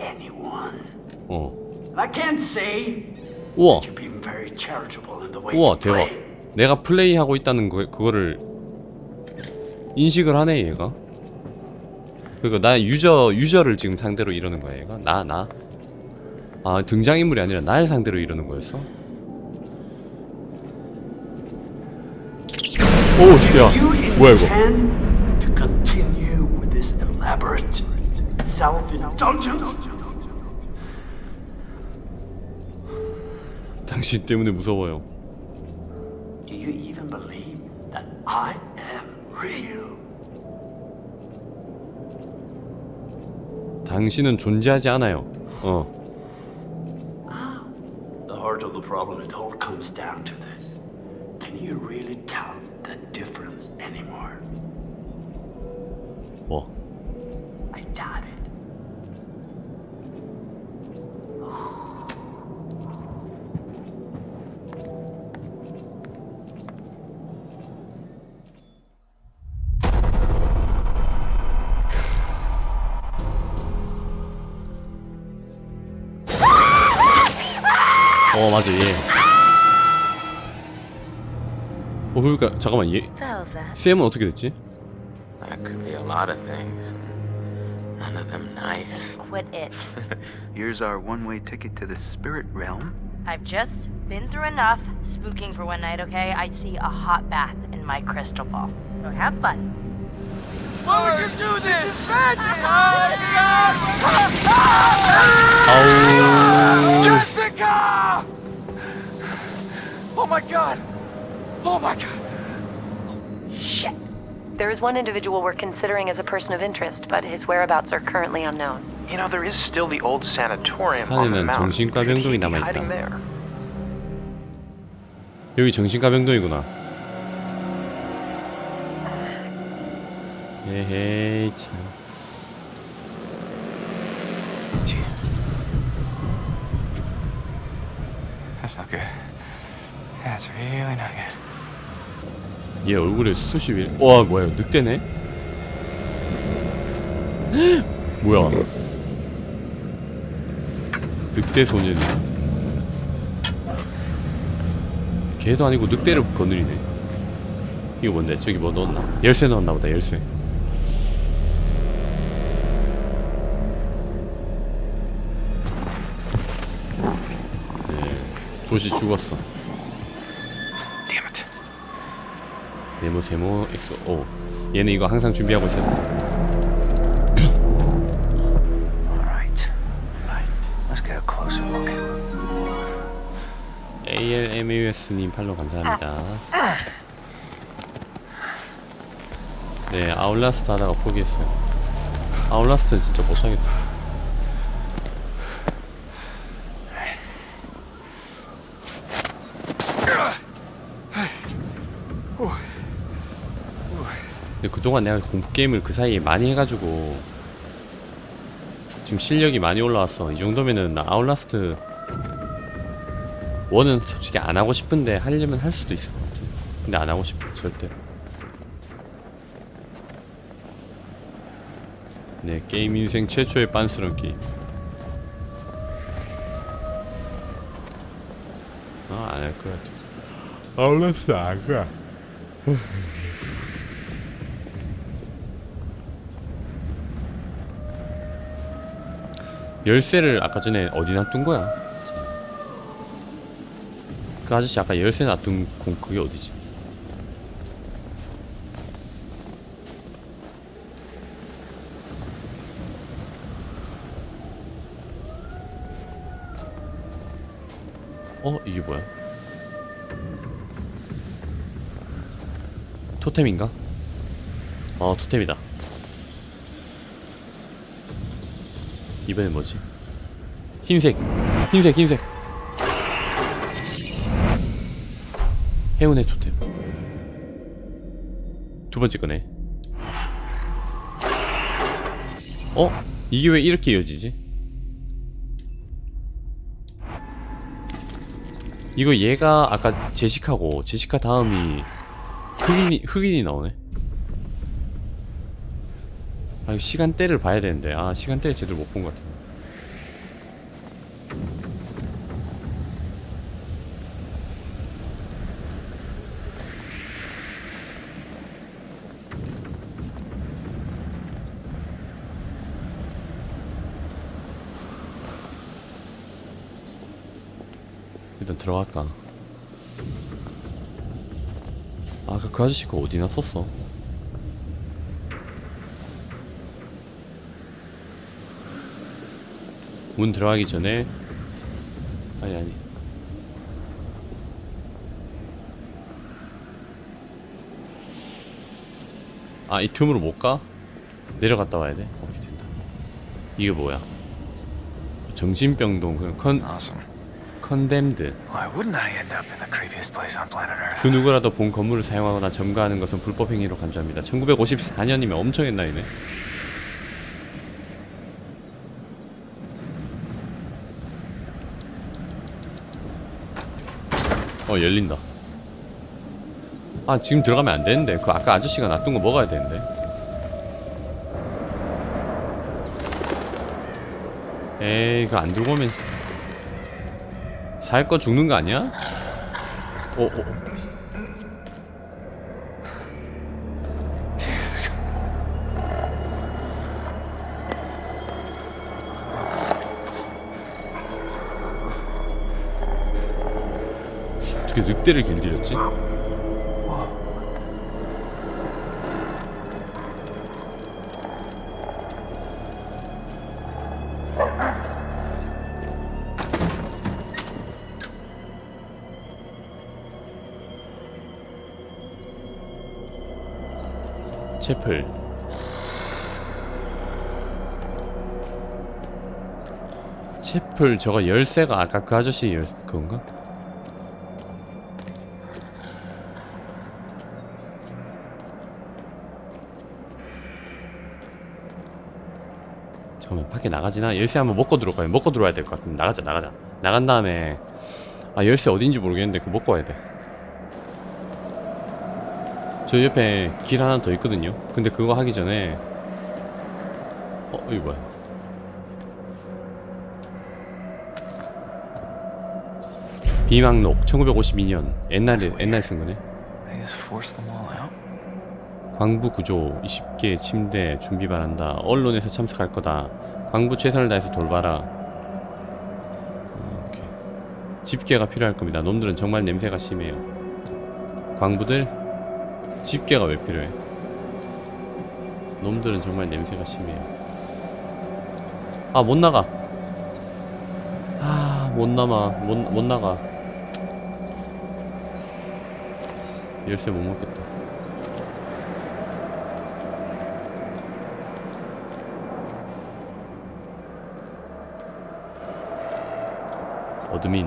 anyone. 어. I can't say 우와. you're being very charitable in the way 우와 you 대박. play. 내가 플레이하고 있다는 거 그거를 인식을 하네 얘가. 그러니까 나 유저 유저를 지금 상대로 이러는 거야 얘가. 나 나. 아 등장인물이 아니라 날 상대로 이러는 거였어? 오 진짜. 뭐야 이거? to continue with this elaborate self-indulgence? 당신 때문에 무서워요. Do you even believe that I am real? 당신은 존재하지 않아요. 어. The heart of the problem, it all comes down to this. Can you really tell the difference anymore? 뭐. I doubt 어 맞아 얘. 어 그러니까 잠깐만 얘? 쌤은 어떻게 됐지? That could be a lot of things. None of them nice. Quit it. Here's our one way ticket to the spirit realm. I've just been through enough spooking for one night, okay? I see a hot bath in my crystal ball. So have fun. 아우. Jessica! Oh my god! Oh my god! Shit. There is one individual we're considering as a person of interest, but his whereabouts are currently unknown. You know, there is still the old sanatorium on the 산에는 mountain. 정신과 Could 병동이 he be 남아있다. hiding there? 여기 정신과 병동이구나. 에헤이 참. That's not good. That's really not good. 얘 얼굴에 숱이 왜? 와 뭐야 늑대네? 뭐야? 늑대 소년이야? 개도 아니고 늑대를 거느리네. 이거 뭔데? 저기 뭐 넣었나? 열쇠 넣었나 보다 열쇠. 네, 조시 죽었어. 네모 세모 엑소 오 얘는 이거 항상 준비하고 있었어 Alright. Right. Let's get a closer look. ALMAUS님 팔로 감사합니다 네 아울라스트 하다가 포기했어요 아울라스트는 진짜 못하겠다 그동안 내가 공포 게임을 그 사이에 많이 해가지고 지금 실력이 많이 올라왔어 이 정도면은 나 아울라스트 원은 솔직히 안 하고 싶은데 하려면 할 수도 있을 것 같아. 근데 안 하고 싶어 절대로. 네 게임 인생 최초의 빤스런 게임. 아안 할 것 같아. 아울라스 안 가. 열쇠를 아까 전에 어디 놔둔 거야? 그 아저씨 아까 열쇠 놔둔 공 그게 어디지? 어? 이게 뭐야? 토템인가? 어 토템이다 이번엔 뭐지? 흰색 흰색 흰색 해운의 토템 두 번째 거네 어? 이게 왜 이렇게 이어지지? 이거 얘가 아까 제시카고 제시카 다음이 흑인이 흑인이 나오네 아, 이거 시간대를 봐야 되는데. 아, 시간대를 제대로 못 본 것 같아. 일단 들어갈까 아그 아저씨 가 어디나 썼어 문 들어가기 전에 아니 아니 아 이 틈으로 못 가? 내려갔다 와야 돼? 오케이 된다 이게 뭐야 정신병동 그냥 컨. 컨뎀드? 그 누구라도 본 건물을 사용하거나 점거하는 것은 불법 행위로 간주합니다 1954년이면 엄청 옛날이네 어 열린다. 아 지금 들어가면 안 되는데. 그 아까 아저씨가 놔둔 거 먹어야 되는데. 에이 그거 안 들고 오면 살 거 죽는 거 아니야? 어, 어, 어. 어떻게 늑대를 길들였지? 채플 채플 저거 열쇠가 아까 그 아저씨 열 그건가? 밖에 나가지나? 열쇠 한번 먹고 들어가요 먹고 들어와야 될 것 같으면 나가자 나가자 나간 다음에 아 열쇠 어딘지 모르겠는데 그거 먹고 와야 돼저 옆에 길 하나 더 있거든요. 근데 그거 하기 전에 어 이거 뭐야? 비망록 1952년 옛날에 옛날 쓴 거네. I just forced them all out. 광부 구조 20개 침대 준비 바란다. 언론에서 참석할 거다. 광부 최선을 다해서 돌봐라. 어, 오케이. 집게가 필요할 겁니다. 놈들은 정말 냄새가 심해요. 광부들 집게가 왜 필요해? 놈들은 정말 냄새가 심해요. 아, 못 나가. 아, 못 남아. 못, 못 나가. 열쇠 못 먹겠다. 에휴,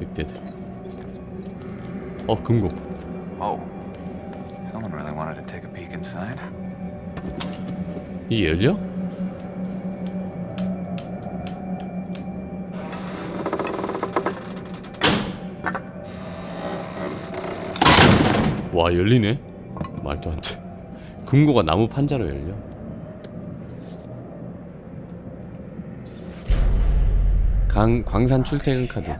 늑대들. 어, 금고. Whoa. Someone really wanted to take a peek inside. 이게 열려? 와 열리네 말도 안돼 금고가 나무 판자로 열려 강, 광산 출퇴근 카드.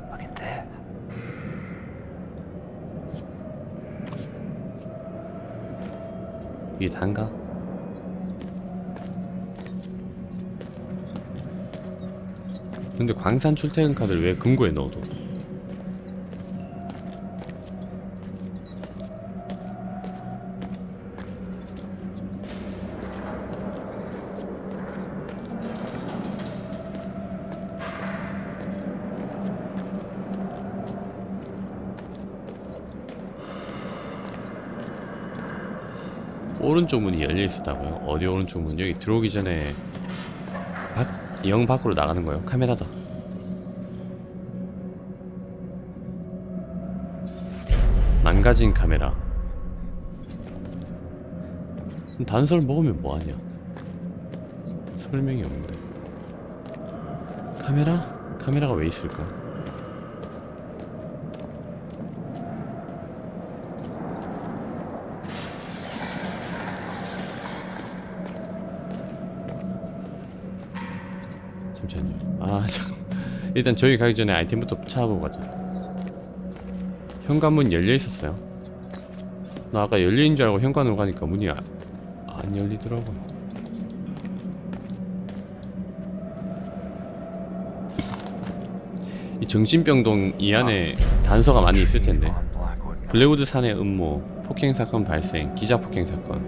이게 단가? 근데 광산 출퇴근 카드를 왜 금고에 넣어도? 오른쪽 문이 열려 있었다고요? 어디 오른쪽 문? 여기 들어오기 전에 밖, 영 밖으로 나가는 거예요? 카메라다. 망가진 카메라. 단서를 먹으면 뭐하냐? 설명이 없는데. 카메라? 카메라가 왜 있을까? 잠시만요 아 잠깐 일단 저희 가기 전에 아이템부터 찾아보고 가자 현관문 열려 있었어요 나 아까 열려있는 줄 알고 현관으로 가니까 문이 아, 안 열리더라고요 이 정신병동 이 안에 단서가 많이 있을 텐데. 블랙우드 산의 음모, 폭행 사건 발생, 기자 폭행 사건.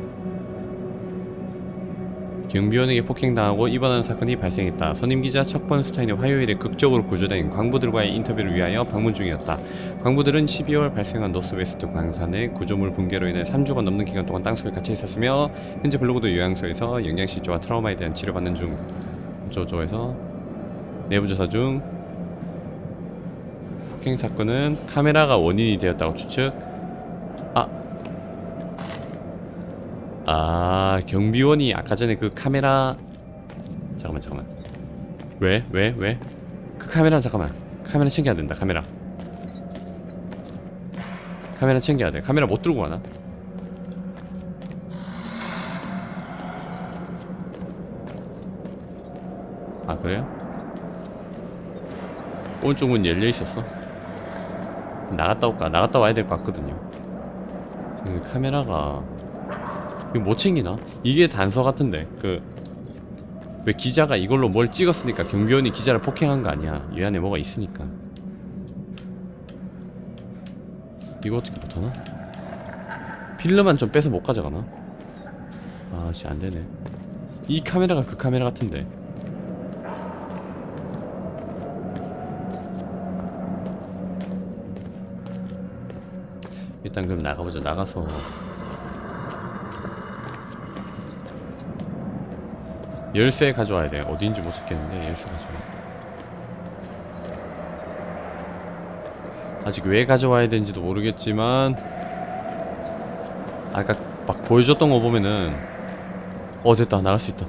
경비원에게 폭행당하고 입원하는 사건이 발생했다. 선임 기자 척번 스타인이 화요일에 극적으로 구조된 광부들과의 인터뷰를 위하여 방문 중이었다. 광부들은 12월 발생한 노스웨스트 광산의 구조물 붕괴로 인해 3주가 넘는 기간 동안 땅속에 갇혀 있었으며 현재 블록우드 요양소에서 영양실조와 트라우마에 대한 치료받는 중. 조조에서 내부 조사 중 폭행 사건은 카메라가 원인이 되었다고 추측. 아. 아, 경비원이 아까 전에 그 카메라 잠깐만 잠깐만. 왜? 왜? 왜? 그 카메라 잠깐만. 카메라 챙겨야 된다. 카메라. 카메라 챙겨야 돼. 카메라 못 들고 가나? 아, 그래요? 오른쪽 문 열려 있었어. 나갔다 올까? 나갔다 와야 될 것 같거든요. 카메라가 이거 못 챙기나? 이게 단서 같은데 그 왜 기자가 이걸로 뭘 찍었으니까 경비원이 기자를 폭행한 거 아니야? 이 안에 뭐가 있으니까. 이거 어떻게 못하나? 필름만 좀 빼서 못 가져가나? 아씨 안되네 이 카메라가 그 카메라 같은데 일단 그럼 나가보자 나가서 열쇠 가져와야 돼 어디인지 못 찾겠는데 열쇠 가져와 아직 왜 가져와야 되는지도 모르겠지만 아까 막 보여줬던 거 보면은 어 됐다. 나갈 수 있다.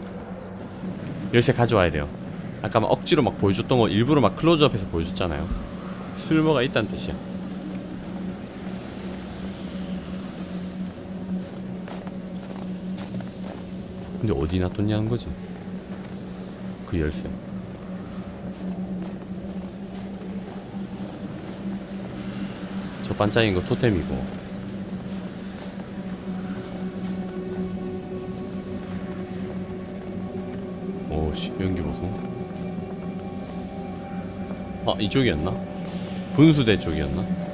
열쇠 가져와야 돼요. 아까 막 억지로 막 보여줬던 거 일부러 막 클로즈업해서 보여줬잖아요. 쓸모가 있다는 뜻이야 근데 어디 놔뒀냐는 거지 그 열쇠 저 반짝인 거 토템이고 오씨 연기 보소 아 이쪽이었나? 분수대 쪽이었나?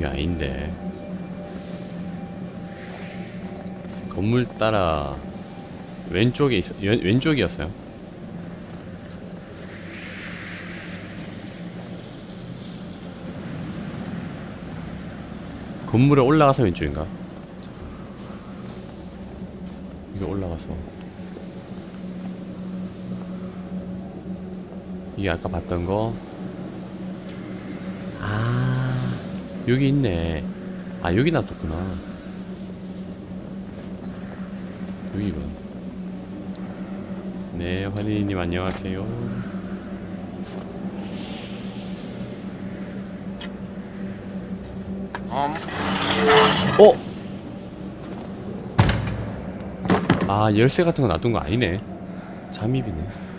이게 아닌데. 건물 따라 왼쪽에 있어 왼, 왼쪽이었어요. 건물에 올라가서 왼쪽인가? 이게 올라가서. 이게 아까 봤던 거? 아, 여기 있네. 아, 여기 놔뒀구나. 여기군. 네, 환희님 안녕하세요. 어? 아, 열쇠 같은 거 놔둔 거 아니네. 잠입이네.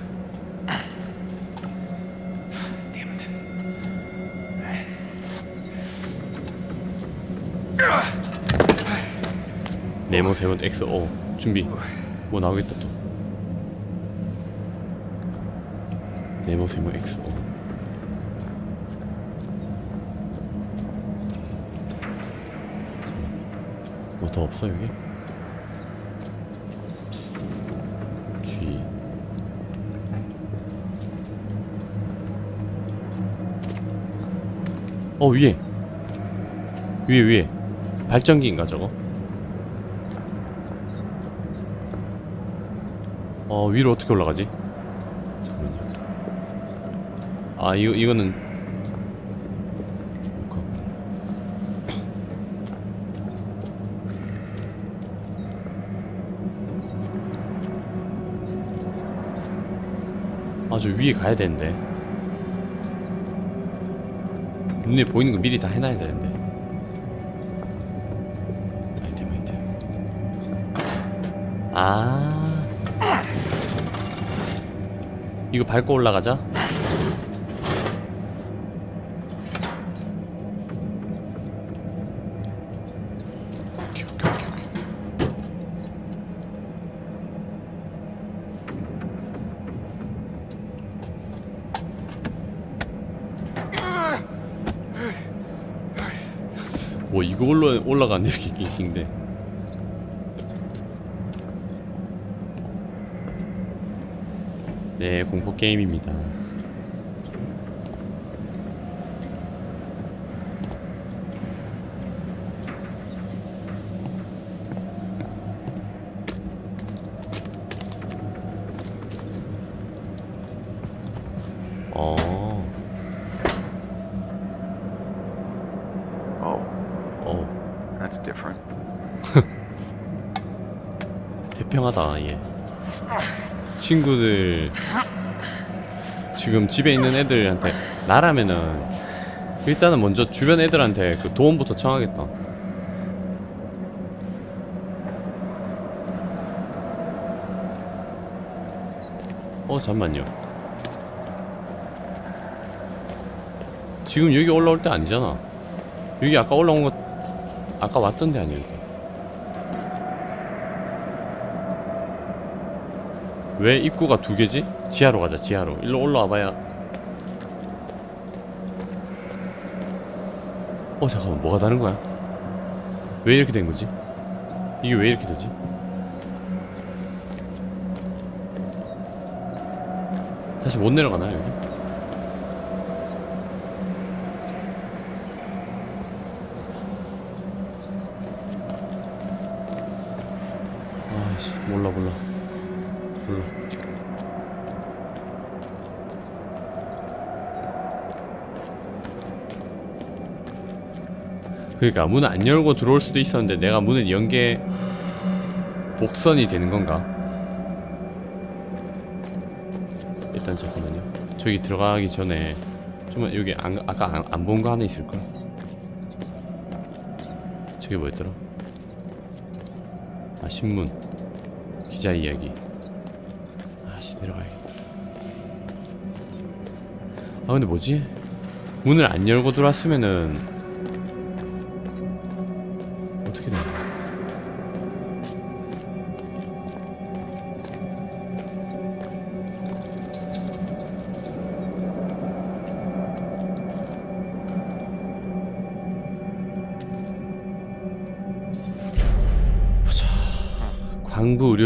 네모 세번 X O 준비. 뭐 나오겠다 또. 네모 세모 X O 뭐 더 없어 여기? G. 어 위에. 위에 위에. 발전기인가 저거? 어 위로 어떻게 올라가지? 잠깐만요. 아 이거 이거는. 아저 위에 가야 되는데 눈에 보이는 거 미리 다 해놔야 되는데 아이템 아이템 아. 이거 밟고 올라가자. 뭐 이거 올라 올라가네 이렇게 긴데. 네, 공포 게임입니다. 어, Oh, 어, that's different. 태평하다 얘. 친구들 지금 집에 있는 애들한테 나라면은 일단은 먼저 주변 애들한테 그 도움부터 청하겠다. 어 잠만요. 지금 여기 올라올 때 아니잖아. 여기 아까 올라온 거 아까 왔던 데 아니었나? 왜 입구가 두 개지? 지하로 가자 지하로 일로 올라와봐야 어 잠깐만 뭐가 다른 거야? 왜 이렇게 된 거지? 이게 왜 이렇게 되지? 다시 못 내려가나 여기? 몰라 몰라 몰라 그러니까 문을 안 열고 들어올 수도 있었는데 내가 문을 연게 복선이 되는 건가? 일단 잠깐만요. 저기 들어가기 전에 좀 여기 안, 아까 안 본 거 하나 있을까? 저게 뭐였더라? 아 신문 기자 이야기. 아씨 내려가야겠다. 아 근데 뭐지? 문을 안 열고 들어왔으면은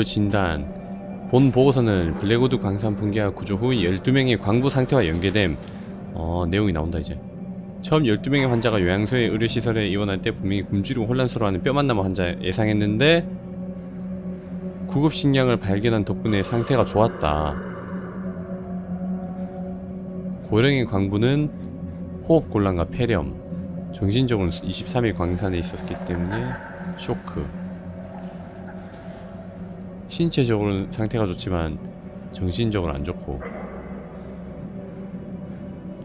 진단. 본 보고서는 블랙우드 광산 붕괴와 구조 후 12명의 광부 상태와 연계됨. 어, 내용이 나온다 이제. 처음 12명의 환자가 요양소의 의료시설에 입원할 때 분명히 굶주리고 혼란스러워하는 뼈만 남은 환자 예상했는데 구급식량을 발견한 덕분에 상태가 좋았다. 고령의 광부는 호흡곤란과 폐렴, 정신적으로는 23일 광산에 있었기 때문에 쇼크. 신체적으로는 상태가 좋지만 정신적으로 안 좋고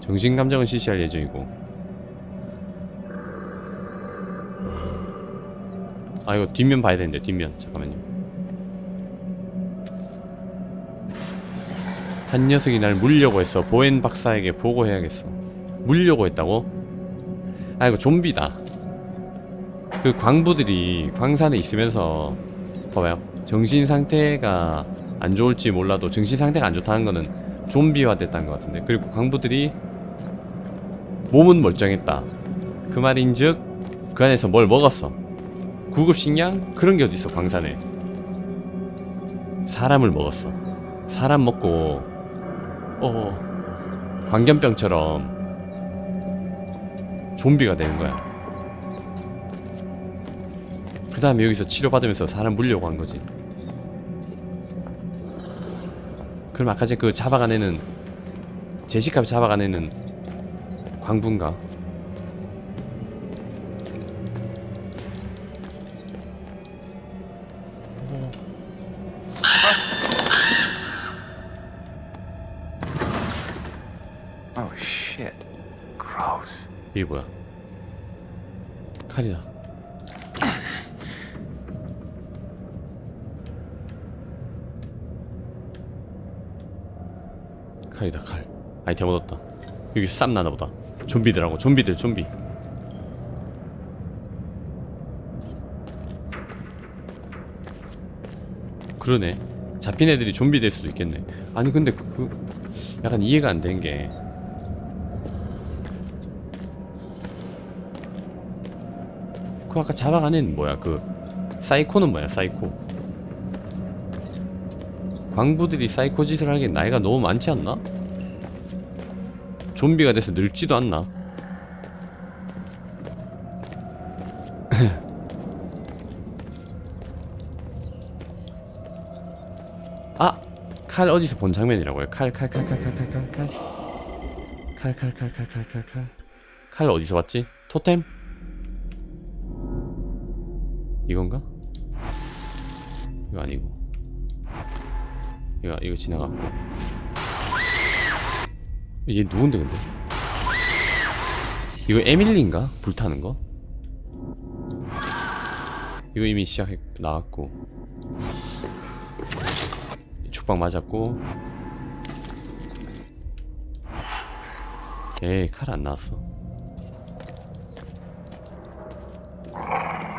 정신 감정은 실시할 예정이고. 아 이거 뒷면 봐야 되는데 뒷면. 잠깐만요. 한 녀석이 날 물려고 했어. 보엔 박사에게 보고해야겠어. 물려고 했다고? 아 이거 좀비다. 그 광부들이 광산에 있으면서 봐봐요. 정신 상태가 안 좋을지 몰라도 정신 상태가 안 좋다는 거는 좀비화 됐다는 것 같은데. 그리고 광부들이 몸은 멀쩡했다. 그 말인즉 그 안에서 뭘 먹었어? 구급식량? 그런 게 어딨어 광산에. 사람을 먹었어. 사람 먹고 어 광견병처럼 좀비가 되는 거야 그 다음에 여기서 치료받으면서 사람 물려고 한 거지 그럼 아까 전에 그 잡아간 애는 제시카 잡아간 애는 광부인가? Oh shit. Gross. 이게 뭐야? 쌈 나나보다. 좀비들하고 좀비들 좀비. 그러네. 잡힌 애들이 좀비 될 수도 있겠네. 아니 근데 그 약간 이해가 안 되는 게. 그 아까 잡아간 애는 뭐야? 그 사이코는 뭐야 사이코? 광부들이 사이코 짓을 하기엔 나이가 너무 많지 않나? 좀비가 돼서 늙지도 않나? 아! 칼 어디서 본 장면이라고요? 칼, 칼, 칼, 칼, 칼, 칼, 칼, 칼. 칼, 칼, 칼, 칼, 칼, 칼, 칼. 칼 어디서 봤지? 토템? 이건가? 이거 아니고. 이거, 이거 지나갔고. 얘 누군데, 근데? 이거 에밀리인가? 불타는 거? 이거 이미 시작했, 나왔고. 죽방 맞았고 에이 칼 안 나왔어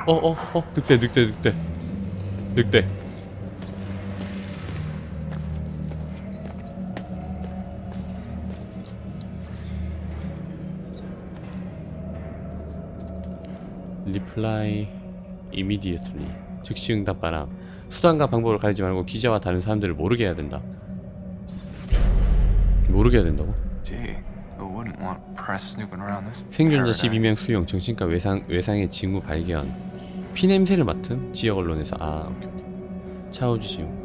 어어어 늑대 늑대 늑대 늑대 리플라이 immediately 즉시 응답하라. 수단과 방법을 가리지 말고 기자와 다른 사람들을 모르게 해야 된다. 모르게 해야 된다고? 생존자 paradise? 12명 수용 정신과 외상, 외상의 징후 발견. 피 냄새를 맡음 지역 언론에서. 아 오케이 오케이. 차오주시오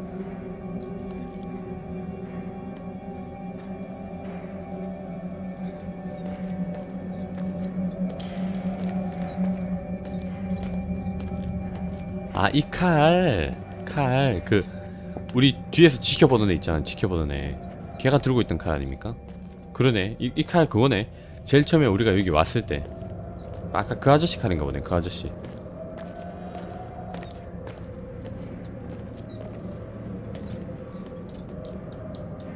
아 이 칼 칼 그 우리 뒤에서 지켜보던 애 있잖아 지켜보던 애. 걔가 들고 있던 칼 아닙니까? 그러네. 이 칼 그거네. 제일 처음에 우리가 여기 왔을 때. 아까 그 아저씨 칼인가 보네 그 아저씨.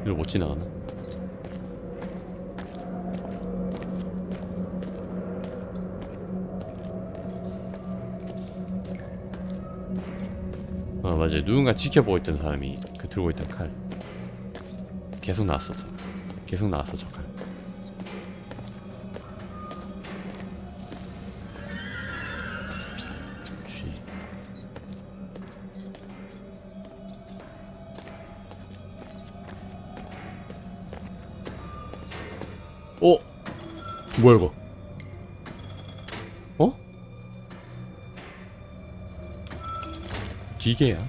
이걸 못 지나가나? 맞아요 누군가 지켜보고 있던 사람이 그 들고 있던 칼 계속 나왔어 저. 계속 나왔어 저칼 G. 어? 뭐야 이거? 기계야?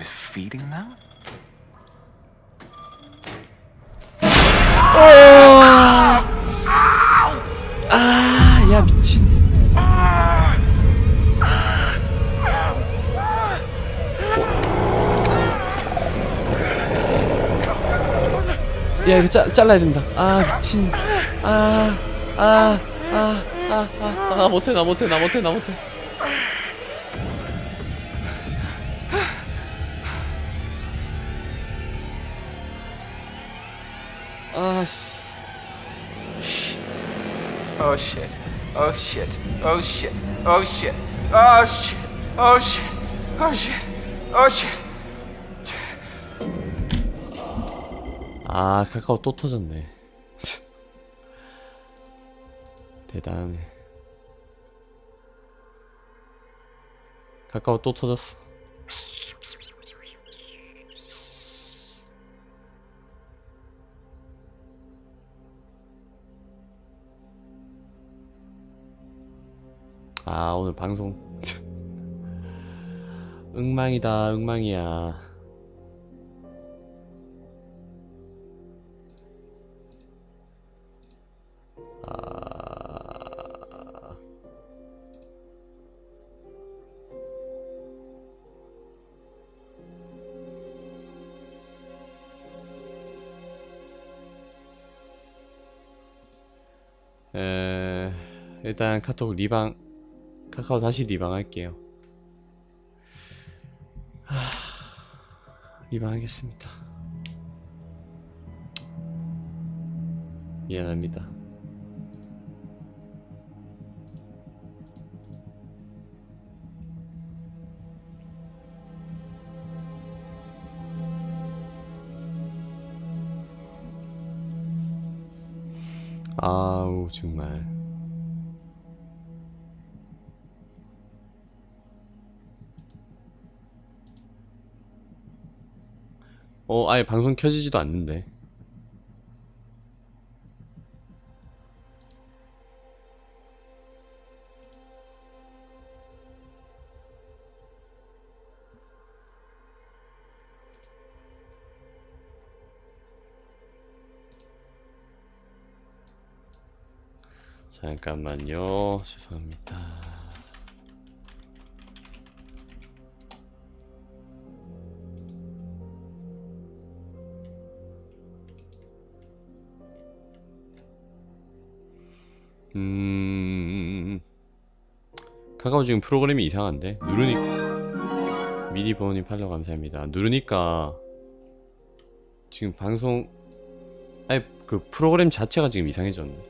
Was feeding them? 이거 짜, 잘라야 된다. 아 미친. 아, 아, 아, 아, 아, 아 못해 나 못해 나 못해 나 못해. 아 씨. Oh shit. Oh shit. Oh shit. Oh shit. Oh shit. Oh shit. Oh shit. Oh shit. 아 카카오 또 터졌네. 대단해 카카오 또 터졌어. 아 오늘 방송. 엉망이다. 엉망이야 아... 에... 일단 카톡 리방 카카오 다시 리방 할게요. 하... 리방 하겠습니다. 미안합니다 정말. 어 아예 방송 켜지지도 않는데 잠깐만요. 죄송합니다. 음 카카오 지금 프로그램이 이상한데? 누르니까. 미리 보니 팔로 감사합니다. 누르니까 지금 방송 아니 그 프로그램 자체가 지금 이상해졌네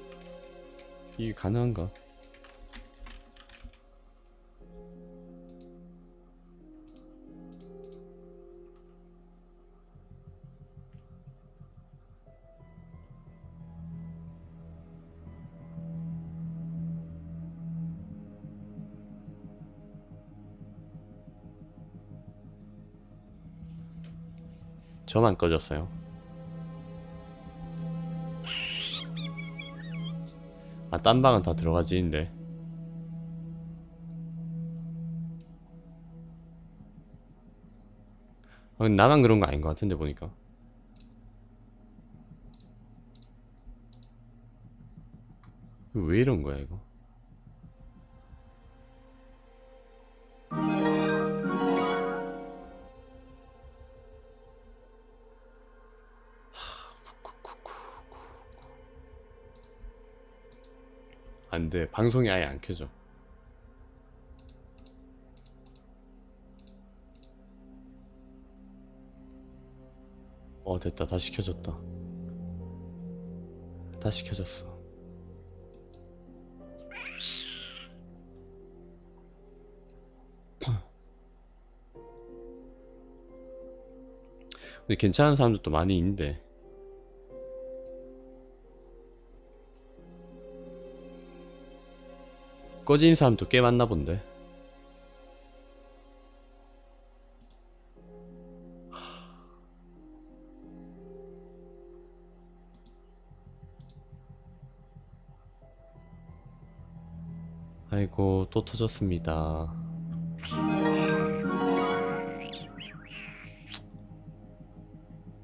이게 가능한가? 저만 꺼졌어요. 아, 딴 방은 다 들어가지는데. 아, 나만 그런 거 아닌 것 같은데, 보니까. 왜 이런 거야, 이거? 안 돼. 방송이 아예 안 켜져. 어, 됐다. 다시 켜졌다. 다시 켜졌어. 근데 괜찮은 사람들도 많이 있는데. 꺼진 사람도 꽤 많나 본데. 아이고 또 터졌습니다.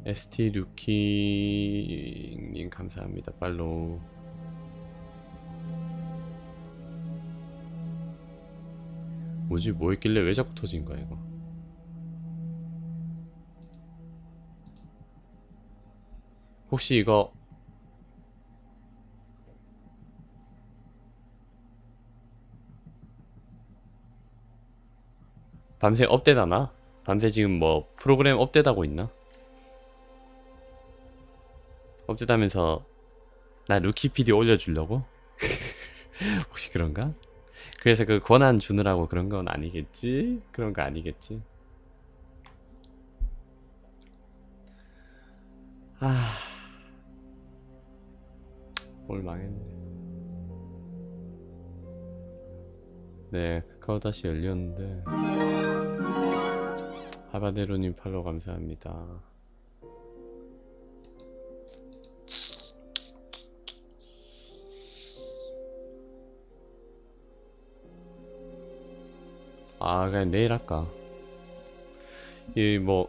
ST 루키님 감사합니다. 팔로우. 뭐지 뭐 했길래 왜 자꾸 터진 거야 이거 혹시 이거 밤새 업데이트하나? 밤새 지금 뭐 프로그램 업데이트하고 있나? 업데이트하면서 나 루키 PD 올려주려고? 혹시 그런가? 그래서 그 권한 주느라고 그런 건 아니겠지? 그런 거 아니겠지? 아, 뭘 망했네. 네, 카카오 다시 열렸는데. 하바네로님 팔로우 감사합니다. 아 그냥 내일 할까? 이뭐